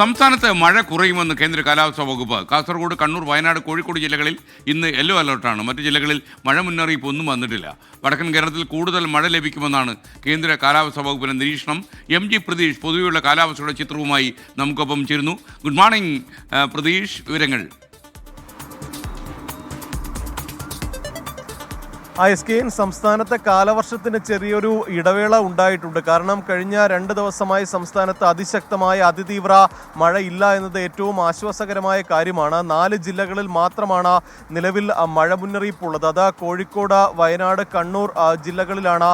സംസ്ഥാനത്ത് മഴ കുറയുമെന്ന് കേന്ദ്ര കാലാവസ്ഥാ വകുപ്പ്. കാസർഗോഡ് കണ്ണൂർ വയനാട് കോഴിക്കോട് ജില്ലകളിൽ ഇന്ന് യെല്ലോ അലർട്ടാണ്. മറ്റ് ജില്ലകളിൽ മഴ മുന്നറിയിപ്പ് ഒന്നും വന്നിട്ടില്ല. വടക്കൻ കേരളത്തിൽ കൂടുതൽ മഴ ലഭിക്കുമെന്നാണ് കേന്ദ്ര കാലാവസ്ഥാ വകുപ്പിന്റെ നിരീക്ഷണം. എം ജി പ്രതീഷ് പൊതുവെയുള്ള കാലാവസ്ഥയുടെ ചിത്രവുമായി നമുക്കൊപ്പം ചേരുന്നു. ഗുഡ് മോർണിംഗ് പ്രതീഷ് വിവരങ്ങൾ. എസ് കെ എൻ സംസ്ഥാനത്തെ കാലവർഷത്തിന് ചെറിയൊരു ഇടവേള ഉണ്ടായിട്ടുണ്ട്. കാരണം കഴിഞ്ഞ രണ്ട് ദിവസമായി സംസ്ഥാനത്ത് അതിശക്തമായ അതിതീവ്ര മഴ ഇല്ല എന്നത് ഏറ്റവും ആശ്വാസകരമായ കാര്യമാണ്. നാല് ജില്ലകളിൽ മാത്രമാണ് നിലവിൽ മഴ മുന്നറിയിപ്പുള്ളത്. അത് കോഴിക്കോട് വയനാട് കണ്ണൂർ ജില്ലകളിലാണ്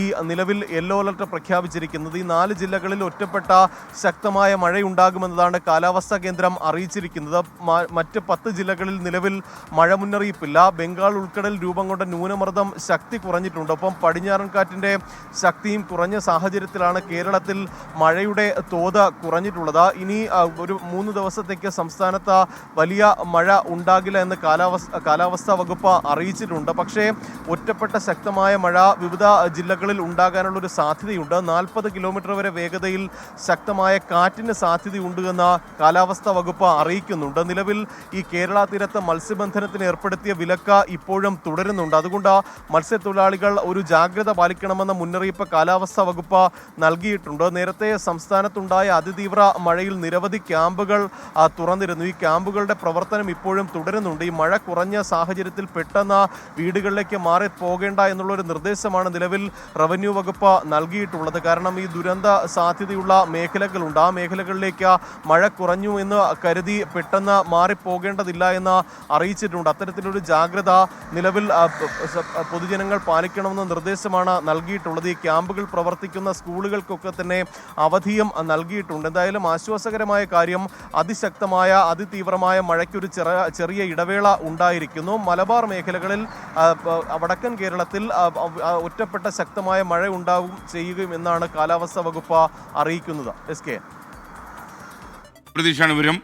ഈ നിലവിൽ യെല്ലോ അലർട്ട് പ്രഖ്യാപിച്ചിരിക്കുന്നത്. ഈ നാല് ജില്ലകളിൽ ഒറ്റപ്പെട്ട ശക്തമായ മഴയുണ്ടാകുമെന്നതാണ് കാലാവസ്ഥാ കേന്ദ്രം അറിയിച്ചിരിക്കുന്നത്. മറ്റ് പത്ത് ജില്ലകളിൽ നിലവിൽ മഴ മുന്നറിയിപ്പില്ല. ബംഗാൾ ഉൾക്കടൽ രൂപം കൊണ്ട ന്യൂനമർദ്ദം ശക്തി കുറഞ്ഞിട്ടുണ്ട്. ഒപ്പം പടിഞ്ഞാറൻ കാറ്റിന്റെ ശക്തിയും കുറഞ്ഞ സാഹചര്യത്തിലാണ് കേരളത്തിൽ മഴയുടെ തോത് കുറഞ്ഞിട്ടുള്ളത്. ഇനി ഒരു മൂന്ന് ദിവസത്തേക്ക് സംസ്ഥാനത്ത് വലിയ മഴ ഉണ്ടാകില്ല എന്ന് കാലാവസ്ഥ കാലാവസ്ഥാ വകുപ്പ് അറിയിച്ചിട്ടുണ്ട്. പക്ഷേ ഒറ്റപ്പെട്ട ശക്തമായ മഴ വിവിധ ജില്ലകളിൽ ഉണ്ടാകാനുള്ള ഒരു സാധ്യതയുണ്ട്. നാൽപ്പത് കിലോമീറ്റർ വരെ വേഗതയിൽ ശക്തമായ കാറ്റിന് സാധ്യതയുണ്ട് എന്ന് കാലാവസ്ഥാ വകുപ്പ് അറിയിക്കുന്നുണ്ട്. നിലവിൽ ഈ കേരള തീരത്ത് മത്സ്യബന്ധനത്തിന് ഏർപ്പെടുത്തിയ വിലക്ക് ഇപ്പോഴും തുടരുന്നുണ്ട്. അതുകൊണ്ട് മത്സ്യത്തൊഴിലാളികൾ ഒരു ജാഗ്രത പാലിക്കണമെന്ന മുന്നറിയിപ്പ് കാലാവസ്ഥാ വകുപ്പ് നൽകിയിട്ടുണ്ട്. നേരത്തെ സംസ്ഥാനത്തുണ്ടായ അതിതീവ്ര മഴയിൽ നിരവധി ക്യാമ്പുകൾ തുറന്നിരുന്നു. ഈ ക്യാമ്പുകളുടെ പ്രവർത്തനം ഇപ്പോഴും തുടരുന്നുണ്ട്. ഈ മഴ കുറഞ്ഞ സാഹചര്യത്തിൽ പെട്ടെന്ന് വീടുകളിലേക്ക് മാറി പോകേണ്ട എന്നുള്ളൊരു നിർദ്ദേശമാണ് നിലവിൽ റവന്യൂ വകുപ്പ് നൽകിയിട്ടുള്ളത്. കാരണം ഈ ദുരന്ത സാധ്യതയുള്ള മേഖലകളുണ്ട്. ആ മേഖലകളിലേക്ക് മഴ കുറഞ്ഞു എന്ന് കരുതി പെട്ടെന്ന് മാറിപ്പോകേണ്ടതില്ല എന്ന് അറിയിച്ചിട്ടുണ്ട്. അത്തരത്തിലൊരു ജാഗ്രത നിലവിൽ പൊതുജനങ്ങൾ പാലിക്കണമെന്ന നിർദ്ദേശമാണ് നൽകിയിട്ടുള്ളത്. ഈ ക്യാമ്പുകൾ പ്രവർത്തിക്കുന്ന സ്കൂളുകൾക്കൊക്കെ തന്നെ അവധിയും നൽകിയിട്ടുണ്ട്. എന്തായാലും ആശ്വാസകരമായ കാര്യം അതിശക്തമായ അതിതീവ്രമായ മഴയ്ക്കൊരു ചെറിയ ചെറിയ ഇടവേള ഉണ്ടായിരിക്കുന്നു. മലബാർ മേഖലകളിൽ വടക്കൻ കേരളത്തിൽ ഒറ്റപ്പെട്ട ശക്തമായ മഴ ഉണ്ടാവും ചെയ്യുകയും എന്നാണ് കാലാവസ്ഥാ വകുപ്പ് അറിയിക്കുന്നത്. S K. പ്രതീക്ഷാണ് വിവരം.